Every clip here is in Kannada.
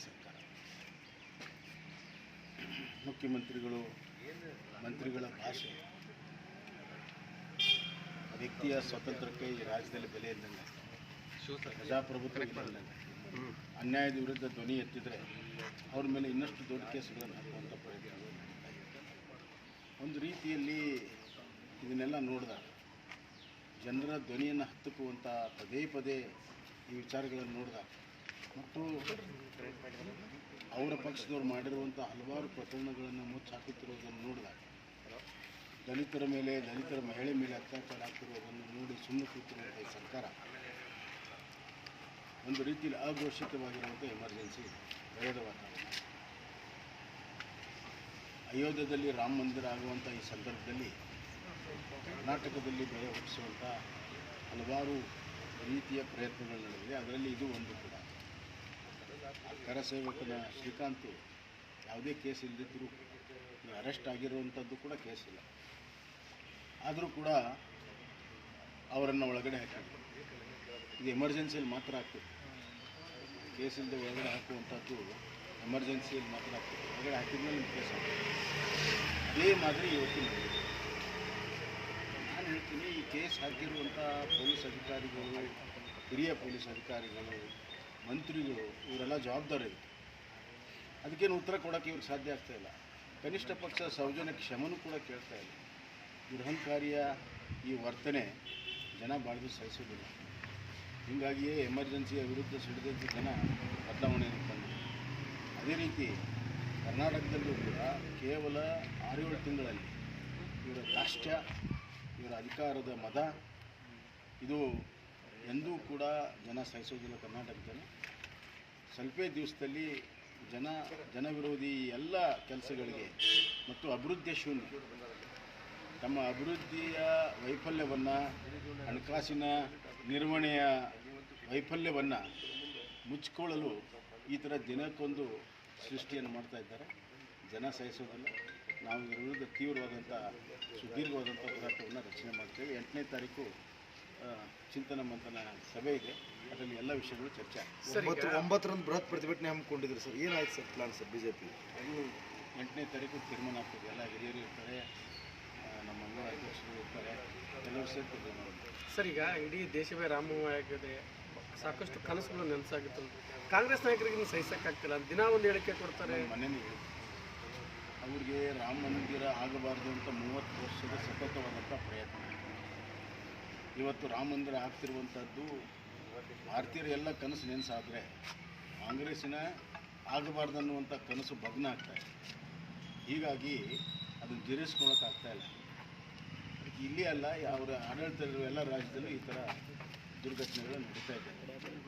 ಸರ್ಕಾರ ಮುಖ್ಯಮಂತ್ರಿಗಳು ಮಂತ್ರಿಗಳ ಭಾಷೆ. ವ್ಯಕ್ತಿಯ ಸ್ವಾತಂತ್ರ್ಯಕ್ಕೆ ಈ ರಾಜ್ಯದಲ್ಲಿ ಬೆಲೆ ಇಲ್ಲದಂಗೆ ಪ್ರಜಾಪ್ರಭುತ್ವ ಇಲ್ಲದಂಗೆ ಅನ್ಯಾಯದ ವಿರುದ್ಧ ಧ್ವನಿ ಎತ್ತಿದರೆ ಅವ್ರ ಮೇಲೆ ಇನ್ನಷ್ಟು ದೊಡ್ಡ ಕೇಸುಗಳನ್ನು ಹಾಕುವಂಥ ಪ್ರಯತ್ನಗಳು ಒಂದು ರೀತಿಯಲ್ಲಿ ಇದನ್ನೆಲ್ಲ ನೋಡಿದಾಗ ಜನರ ಧ್ವನಿಯನ್ನು ಹತ್ತುಕುವಂಥ ಪದೇ ಪದೇ ಈ ವಿಚಾರಗಳನ್ನು ನೋಡಿದಾಗ ಮತ್ತು ಅವರ ಪಕ್ಷದವ್ರು ಮಾಡಿರುವಂಥ ಹಲವಾರು ಪ್ರಕರಣಗಳನ್ನು ಮುಚ್ಚಾಕುತ್ತಿರುವುದನ್ನು ನೋಡಿದಾಗ, ದಲಿತರ ಮೇಲೆ, ದಲಿತರ ಮಹಿಳೆ ಮೇಲೆ ಅತ್ಯಾಚಾರ ಆಗ್ತಿರುವುದನ್ನು ನೋಡಿ ಸುಮ್ಮನೆ ಕೂತಿರುವಂಥ ಸರ್ಕಾರ ಒಂದು ರೀತಿಯಲ್ಲಿ ಅಘೋಷಿತವಾಗಿರುವಂಥ ಎಮರ್ಜೆನ್ಸಿ ಭಯದ ವಾತಾವರಣ. ಅಯೋಧ್ಯದಲ್ಲಿ ರಾಮ ಮಂದಿರ ಆಗುವಂಥ ಈ ಸಂದರ್ಭದಲ್ಲಿ ಕರ್ನಾಟಕದಲ್ಲಿ ಭಯ ಹುಟ್ಟಿಸುವಂಥ ಹಲವಾರು ರೀತಿಯ ಪ್ರಯತ್ನಗಳು ನಡೆದಿದೆ. ಅದರಲ್ಲಿ ಇದು ಒಂದು ಕೂಡ. ಕರಸೇವಕನ ಶ್ರೀಕಾಂತ್, ಯಾವುದೇ ಕೇಸ್ ಇಲ್ಲದಿದ್ದರೂ ಅರೆಸ್ಟ್ ಆಗಿರುವಂಥದ್ದು ಕೂಡ ಕೇಸ್ ಇಲ್ಲ. ಆದರೂ ಕೂಡ ಅವರನ್ನು ಒಳಗಡೆ ಹಾಕಿದ್ರು ಇದು ಎಮರ್ಜೆನ್ಸಿಯಲ್ಲಿ ಮಾತ್ರ ಆಗ್ತದೆ ಕೇಸ್ ಇಲ್ಲದೆ ಒಳಗಡೆ ಹಾಕುವಂಥದ್ದು ಎಮರ್ಜೆನ್ಸಿಯಲ್ಲಿ ಮಾತ್ರ ಆಗ್ತದೆ ಒಳಗಡೆ ಹಾಕಿದ್ಮೇಲೆ ಕೇಸ್ ಆಗ್ತದೆ. ಅದೇ ಮಾದರಿ ಇವತ್ತು ನಾನು ಹೇಳ್ತೀನಿ, ಈ ಕೇಸ್ ಹಾಕಿರುವಂಥ ಪೊಲೀಸ್ ಅಧಿಕಾರಿಗಳು, ಹಿರಿಯ ಪೊಲೀಸ್ ಅಧಿಕಾರಿಗಳು ಮಂತ್ರಿಗಳು, ಇವರೆಲ್ಲ ಜವಾಬ್ದಾರಿಗಳು ಅದಕ್ಕೇನು ಉತ್ತರ ಕೊಡೋಕ್ಕೆ ಇವ್ರಿಗೆ ಸಾಧ್ಯ ಆಗ್ತಾ ಇಲ್ಲ. ಕನಿಷ್ಠ ಪಕ್ಷ ಸೌಜನ್ಯ ಕ್ಷಮನೂ ಕೂಡ ಕೇಳ್ತಾ ಇಲ್ಲ. ದುರಹಂಕಾರಿಯ ಈ ವರ್ತನೆ ಜನ ಬಾಳ್ದು ಸಹಿಸೋದಿಲ್ಲ. ಹೀಗಾಗಿಯೇ ಎಮರ್ಜೆನ್ಸಿಯ ವಿರುದ್ಧ ಸಿಡಿದಂಥ ಜನ ಬದಲಾವಣೆಯನ್ನು ತಂದರು ಅದೇ ರೀತಿ ಕರ್ನಾಟಕದಲ್ಲೂ ಕೂಡ ಕೇವಲ ಆರೇಳು ತಿಂಗಳಲ್ಲಿ ಇವರ ರಾಷ್ಟ್ರ, ಇವರ ಅಧಿಕಾರದ ಮದ, ಇದು ಎಂದೂ ಕೂಡ ಜನ ಸಹಿಸೋದಿಲ್ಲ ಕರ್ನಾಟಕದಲ್ಲಿ. ಸ್ವಲ್ಪ ದಿವಸದಲ್ಲಿ ಜನ, ಜನವಿರೋಧಿ ಎಲ್ಲ ಕೆಲಸಗಳಿಗೆ ಮತ್ತು ಅಭಿವೃದ್ಧಿಯ ಶೂನ್ಯ. ತಮ್ಮ ಅಭಿವೃದ್ಧಿಯ ವೈಫಲ್ಯವನ್ನು, ಹಣಕಾಸಿನ ನಿರ್ವಹಣೆಯ ವೈಫಲ್ಯವನ್ನು ಮುಚ್ಚಿಕೊಳ್ಳಲು ಈ ಥರ ದಿನಕ್ಕೊಂದು ಸೃಷ್ಟಿಯನ್ನು ಮಾಡ್ತಾ ಇದ್ದಾರೆ. ಜನ ಸಹಿಸೋದಿಲ್ಲ. ನಾವು ಇದರ ವಿರುದ್ಧ ತೀವ್ರವಾದಂಥ ಸುದೀರ್ಘವಾದಂಥ ಹೋರಾಟವನ್ನು ರಚನೆ ಮಾಡ್ತೇವೆ. ಎಂಟನೇ ತಾರೀಕು ಚಿಂತನ ಮಂಥನ ಸಭೆ ಇದೆ. ಅದರಲ್ಲಿ ಎಲ್ಲ ವಿಷಯಗಳು ಚರ್ಚೆ ಆಗ್ತದೆ. ಒಂಬತ್ತು ಒಂಬತ್ತರಂದು ಬೃಹತ್ ಪ್ರತಿಭಟನೆ ಹಮ್ಮಿಕೊಂಡಿದ್ರು ಸರ್. ಏನಾಯ್ತು ಸರ್ ಪ್ಲಾನ್ ಸರ್ ಬಿಜೆಪಿ? ಅದು ಎಂಟನೇ ತಾರೀಕು ತೀರ್ಮಾನ ಆಗ್ತದೆ. ಎಲ್ಲ ಹಿರಿಯರು ಇರ್ತಾರೆ ನಮ್ಮ ಅಂಗ ಅಧ್ಯಕ್ಷರು ಇರ್ತಾರೆ ಎಲ್ಲರೂ ಸೇರಿ ತೀರ್ಮಾನ ಸರ್ ಈಗ ಇಡೀ ದೇಶವೇ ರಾಮವಾಗಿದೆ ಸಾಕಷ್ಟು ಕನಸುಗಳು ನೆನಸಾಗಿತ್ತು. ಕಾಂಗ್ರೆಸ್ ನಾಯಕರಿಗೆ ಸಹಿಸೋಕ್ಕಾಗ್ತಿಲ್ಲ. ಸಹಿಸಕ್ಕಾಗ್ತಿಲ್ಲ ದಿನ ಒಂದು ಹೇಳಿಕೆ ಕೊಡ್ತಾರೆ. ಮನೇಲಿ ಅವ್ರಿಗೆ ರಾಮ ಮಂದಿರ ಆಗಬಾರ್ದು ಅಂತ ಮೂವತ್ತು ವರ್ಷದ ಸತತವಾದಂಥ ಪ್ರಯತ್ನ. ಇವತ್ತು ರಾಮ ಮಂದಿರ ಆಗ್ತಿರುವಂಥದ್ದು ಭಾರತೀಯರ ಎಲ್ಲ ಕನಸು ನೆನೆಸಾದರೆ ಕಾಂಗ್ರೆಸ್ಸಿನ ಆಗಬಾರ್ದು ಅನ್ನುವಂಥ ಕನಸು ಭಗ್ನ ಆಗ್ತಾ ಇದೆ. ಹೀಗಾಗಿ ಅದನ್ನು ಜೀರ್ಣಿಸ್ಕೊಳಕ್ಕಾಗ್ತಾ ಇಲ್ಲ. ಇಲ್ಲಿ ಅಲ್ಲ, ಅವರ ಆಡಳಿತ ಎಲ್ಲ ರಾಜ್ಯದಲ್ಲೂ ಈ ಥರ ದುರ್ಘಟನೆಗಳು ನಡೀತಾ ಇದೆ.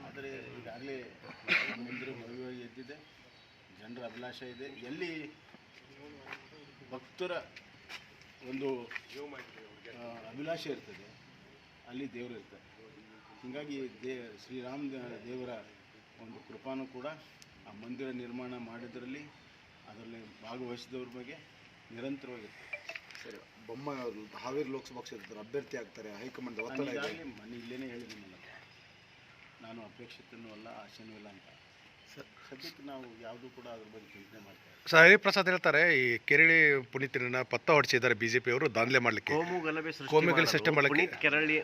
ಆದರೆ ಈಗಾಗಲೇ ಮಂದಿರ ಭವ್ಯವಾಗಿ ಎದ್ದಿದೆ, ಜನರ ಅಭಿಲಾಷೆ ಇದೆ. ಎಲ್ಲಿ ಭಕ್ತರ ಒಂದು ಅಭಿಲಾಷೆ ಇರ್ತದೆ. ಅಲ್ಲಿ ದೇವರು ಇರ್ತಾರೆ. ಹೀಗಾಗಿ ದೇ ಶ್ರೀರಾಮ ದೇವರ ಒಂದು ಕೃಪಾನು ಕೂಡ ಆ ಮಂದಿರ ನಿರ್ಮಾಣ ಮಾಡಿದ್ರಲ್ಲಿ ಅದರಲ್ಲಿ ಭಾಗವಹಿಸಿದವ್ರ ಬಗ್ಗೆ ನಿರಂತರವಾಗಿರ್ತದೆ ಸರಿ ಬೊಮ್ಮ ಅವರು ಹಾವೇರಿ ಲೋಕಸಭಾ ಕ್ಷೇತ್ರದ ಅಭ್ಯರ್ಥಿ ಆಗ್ತಾರೆ ಹೈಕಮಾಂಡ್ ನಾನು ಒತ್ತಡ ಮನೆ ಇಲ್ಲೇನೆ ಹೇಳಿದ್ದೀನಲ್ಲ ನಾನು ಅಪೇಕ್ಷಿತನೂ ಅಲ್ಲ ಆಶೆನೂ ಇಲ್ಲ ಅಂತ. ಸದ್ಯಕ್ಕೆ ನಾವು ಯಾವುದೂ ಕೂಡ ಅದ್ರ ಬಗ್ಗೆ ಚಿಂತನೆ ಮಾಡ್ತೀವಿ ಇಲ್ಲ. ಸರ್ ಹರಿಪ್ರಸಾದ್ ಹೇಳ್ತಾರೆ ಈ ಕೆರಳಿ ಪುನೀತರನ್ನ ಪತ್ತ ಹೊಡಿಸಿದ್ದಾರೆ ಬಿಜೆಪಿ ಅವರು ದಾಂಧಲೆ ಮಾಡಲಿಕ್ಕೆ. ಕೋಮು ಗಲಭೆ ಸೃಷ್ಟಿ ಪುನೀತ್ ಕೆರಳಿ.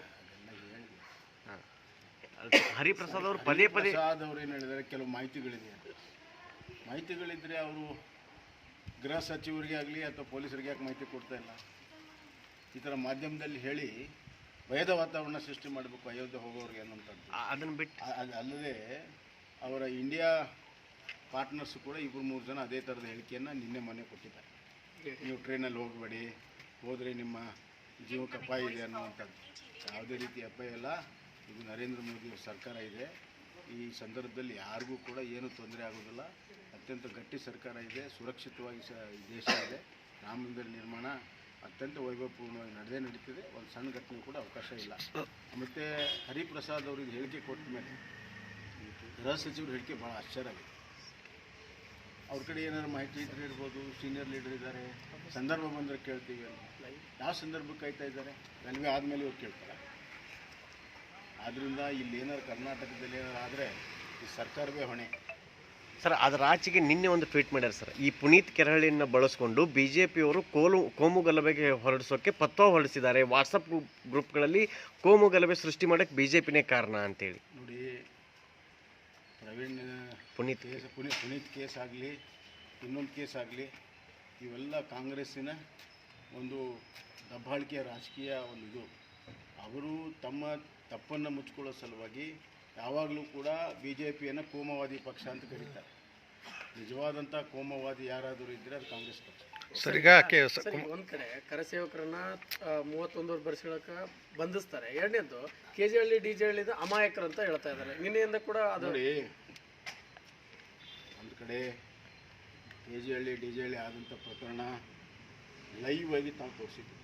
ಹರಿಪ್ರಸಾದ್ ಅವರು ಪದೇ ಪದೇ ಪ್ರಸಾದ್ ಅವರು ಏನು ಹೇಳಿದ್ದಾರೆ ಕೆಲವು ಮಾಹಿತಿಗಳಿದೆ. ಅಂತ. ಮಾಹಿತಿಗಳಿದ್ರೆ ಅವರು ಗೃಹ ಸಚಿವರಿಗೆ ಆಗಲಿ ಅಥವಾ ಪೊಲೀಸರಿಗೆ ಯಾಕೆ ಮಾಹಿತಿ ಕೊಡ್ತಾ ಇಲ್ಲ? ಈ ಥರ ಮಾಧ್ಯಮದಲ್ಲಿ ಹೇಳಿ ಭಯದ ವಾತಾವರಣ ಸೃಷ್ಟಿ ಮಾಡಬೇಕು ಅಯೋಧ್ಯೆ ಹೋಗೋರಿಗೆ ಅನ್ನೋಂಥದ್ದು ಅದನ್ನು ಬಿಟ್ಟು ಅಲ್ಲದೆ ಅವರ ಇಂಡಿಯಾ ಪಾರ್ಟ್ನರ್ಸ್ ಕೂಡ ಇಬ್ಬರು ಮೂರು ಜನ ಅದೇ ಥರದ ಹೇಳಿಕೆಯನ್ನು ನಿನ್ನೆ ಮೊನ್ನೆ ಕೊಟ್ಟಿದ್ದಾರೆ. ನೀವು ಟ್ರೈನಲ್ಲಿ ಹೋಗಬೇಡಿ ಹೋದರೆ ನಿಮ್ಮ ಜೀವಕ್ಕೆ ಅಪಾಯ ಇದೆ ಅನ್ನೋವಂಥದ್ದು. ಯಾವುದೇ ರೀತಿ ಅಪಾಯ ಇಲ್ಲ. ಇದು ನರೇಂದ್ರ ಮೋದಿ ಸರ್ಕಾರ ಇದೆ. ಈ ಸಂದರ್ಭದಲ್ಲಿ ಯಾರಿಗೂ ಕೂಡ ಏನೂ ತೊಂದರೆ ಆಗೋದಿಲ್ಲ. ಅತ್ಯಂತ ಗಟ್ಟಿ ಸರ್ಕಾರ ಇದೆ. ಸುರಕ್ಷಿತವಾಗಿ ಸ ದೇಶ ಇದೆ. ರಾಮ ಮಂದಿರ ನಿರ್ಮಾಣ ಅತ್ಯಂತ ವೈಭವಪೂರ್ಣವಾಗಿ ನಡೆದೇ ನಡೀತಿದೆ. ಒಂದು ಸಣ್ಣ ಘಟನೆ ಕೂಡ ಅವಕಾಶ ಇಲ್ಲ. ಮತ್ತು ಹರಿಪ್ರಸಾದ್ ಅವರು ಹೇಳಿಕೆ ಕೊಟ್ಟ ಮೇಲೆ ಗೃಹ ಸಚಿವರು ಹೇಳಿಕೆ ಭಾಳ ಆಶ್ಚರ್ಯ ಆಗಿದೆ. ಅವ್ರ ಕಡೆ ಏನಾದ್ರು ಮಾಹಿತಿ ಇದ್ರೆ ಇರ್ಬೋದು ಸೀನಿಯರ್ ಲೀಡರ್ ಇದ್ದಾರೆ. ಸಂದರ್ಭ ಬಂದರೆ ಕೇಳ್ತೀವಿ ಅಂತ. ಯಾವ ಸಂದರ್ಭಕ್ಕೆ ಕಾಯ್ತಾ ಇದ್ದಾರೆ? ನನಗೆ ಆದಮೇಲೆ ಇವ್ರು ಕೇಳ್ತಾರೆ. ಆದ್ದರಿಂದ ಇಲ್ಲಿ ಏನಾದ್ರು ಕರ್ನಾಟಕದಲ್ಲಿ ಏನಾರು ಆದರೆ ಈ ಸರ್ಕಾರವೇ ಹೊಣೆ. ಸರ್ ಅದರ ಆಚೆಗೆ ನಿನ್ನೆ ಒಂದು ಟ್ವೀಟ್ ಮಾಡ್ಯಾರ ಸರ್. ಈ ಪುನೀತ್ ಕೆರಳಿನ ಬಳಸ್ಕೊಂಡು ಬಿ ಜೆ ಪಿಯವರು ಕೋಲು ಕೋಮು ಗಲಭೆಗೆ ಹೊರಡಿಸೋಕೆ ಪತ್ವ ಹೊರಡಿಸಿದ್ದಾರೆ. ವಾಟ್ಸಪ್ ಗ್ರೂಪ್ಗಳಲ್ಲಿ ಕೋಮು ಗಲಭೆ ಸೃಷ್ಟಿ ಮಾಡೋಕ್ಕೆ ಬಿ ಜೆ ಪಿನೇ ಕಾರಣ ಅಂತೇಳಿ. ನೋಡಿ ಪ್ರವೀಣ್ ಪುನೀತ್. ಕೇಸ್ ಪುನೀತ್ ಪುನೀತ್ ಕೇಸ್ ಆಗಲಿ ಇನ್ನೊಂದು ಕೇಸ್ ಆಗಲಿ ಇವೆಲ್ಲ ಕಾಂಗ್ರೆಸ್ಸಿನ ಒಂದು ದಬ್ಬಾಳಿಕೆಯ ರಾಜಕೀಯ ಒಂದು ಇದು. ಅವರು ತಮ್ಮ ತಪ್ಪನ್ನು ಮುಚ್ಕೊಳ್ಳೋ ಸಲುವಾಗಿ ಯಾವಾಗಲೂ ಕೂಡ ಬಿ ಜೆ ಪಿಯನ್ನು ಕೋಮವಾದಿ ಪಕ್ಷ ಅಂತ ಕರೀತಾರೆ. ನಿಜವಾದಂಥ ಕೋಮವಾದಿ ಯಾರಾದರೂ ಇದ್ದರೆ ಅದು ಕಾಂಗ್ರೆಸ್ ಪಕ್ಷ. ಸರ್ ಈಗ ಕೆ ಸರಿ ಒಂದ್ ಕಡೆ ಕರಸೇವಕರನ್ನ ಆ, ಮೂವತ್ತೊಂದೂವರೆ ವರ್ಷಗಳಕ ಬಂಧಿಸ್ತಾರೆ. ಎರಡನೇದು K G Halli D J ಹಳ್ಳಿದ ಅಮಾಯಕರು ಅಂತ ಹೇಳ್ತಾ ಇದ್ದಾರೆ. ನಿನ್ನೆಯಿಂದ ಕೂಡ ಅದು ನೋಡಿ ಒಂದು ಕಡೆ K G Halli D J Halli ಆದಂಥ ಪ್ರಕರಣ ಲೈವ್ ಆಗಿ ತಾವು ತೋರಿಸಿದ್ವಿ.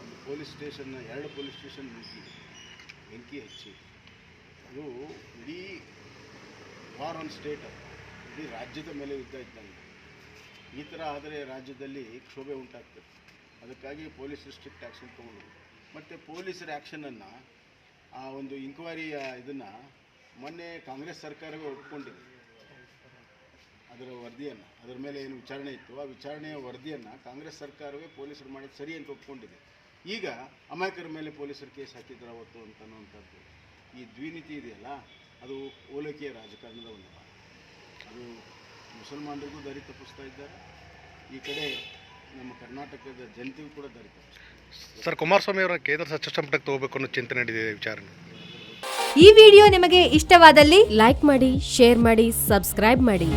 ಒಂದು ಪೊಲೀಸ್ ಸ್ಟೇಷನ್ನ ಎರಡು ಪೊಲೀಸ್ ಸ್ಟೇಷನ್ ಬೆಂಕಿ ಬೆಂಕಿ ಹಚ್ಚಿ. ಅದು ಇಡೀ ವಾರ್ ಆನ್ ಸ್ಟೇಟ್ ಇಡೀ ರಾಜ್ಯದ ಮೇಲೆ ಯುದ್ಧ ಇದ್ದಂಗೆ ಈ ಥರ ಆದರೆ ರಾಜ್ಯದಲ್ಲಿ ಕ್ಷೋಭೆ ಉಂಟಾಗ್ತದೆ. ಅದಕ್ಕಾಗಿ ಪೊಲೀಸರು ಸ್ಟ್ರಿಕ್ಟ್ ಆ್ಯಕ್ಷನ್ ತೊಗೊಂಡು ಮತ್ತು ಪೊಲೀಸರ ಆ್ಯಕ್ಷನನ್ನು, ಆ ಒಂದು ಇಂಕ್ವೈರಿಯ ಇದನ್ನು ಮೊನ್ನೆ ಕಾಂಗ್ರೆಸ್ ಸರ್ಕಾರವೇ ಒಪ್ಕೊಂಡಿದೆ. ಅದರ ವರದಿಯನ್ನು. ಅದರ ಮೇಲೆ ಏನು ವಿಚಾರಣೆ ಇತ್ತು. ಆ ವಿಚಾರಣೆಯ ವರದಿಯನ್ನು ಕಾಂಗ್ರೆಸ್ ಸರ್ಕಾರವೇ ಪೊಲೀಸರು ಮಾಡಿದ ಸರಿ ಅಂತ ಒಪ್ಕೊಂಡಿದೆ. ಈಗ ಅಮಾಯಕರ ಮೇಲೆ ಪೊಲೀಸರು ಕೇಸ್ ಹಾಕಿದ್ರು ಅವತ್ತು ಅಂತ ಅನ್ನುವಂಥದ್ದು. ಈ ದ್ವಿನೀತಿ ಇದೆಯಲ್ಲ ಅದು ಓಲೈಕೆಯ ರಾಜಕಾರಣದ ಒಂದು ಭಾಗ. ಅದು ಮುಸಲ್ಮಾನರಿಗೂ ದಾರಿ ತಪ್ಪಿಸ್ತಾ ಇದ್ದಾರೆ. ಈ ಕಡೆ ನಮ್ಮ ಕರ್ನಾಟಕದ ಜನತೆಗೂ ಕೂಡ ದಾರಿ ತಪ್ಪಿಸ್ತಾರೆ ಸರ್ ಕುಮಾರಸ್ವಾಮಿ ಅವರ ಕೇಂದ್ರ ಸಚಿವ ಸಂಪುಟಕ್ಕೆ ತಗೋಬೇಕು ಅನ್ನೋ ಚಿಂತನೆ ನಡೆದಿದೆ ವಿಚಾರಣೆ ಈ ವಿಡಿಯೋ ನಿಮಗೆ ಇಷ್ಟವಾದಲ್ಲಿ ಲೈಕ್ ಮಾಡಿ ಶೇರ್ ಮಾಡಿ ಸಬ್ಸ್ಕ್ರೈಬ್ ಮಾಡಿ.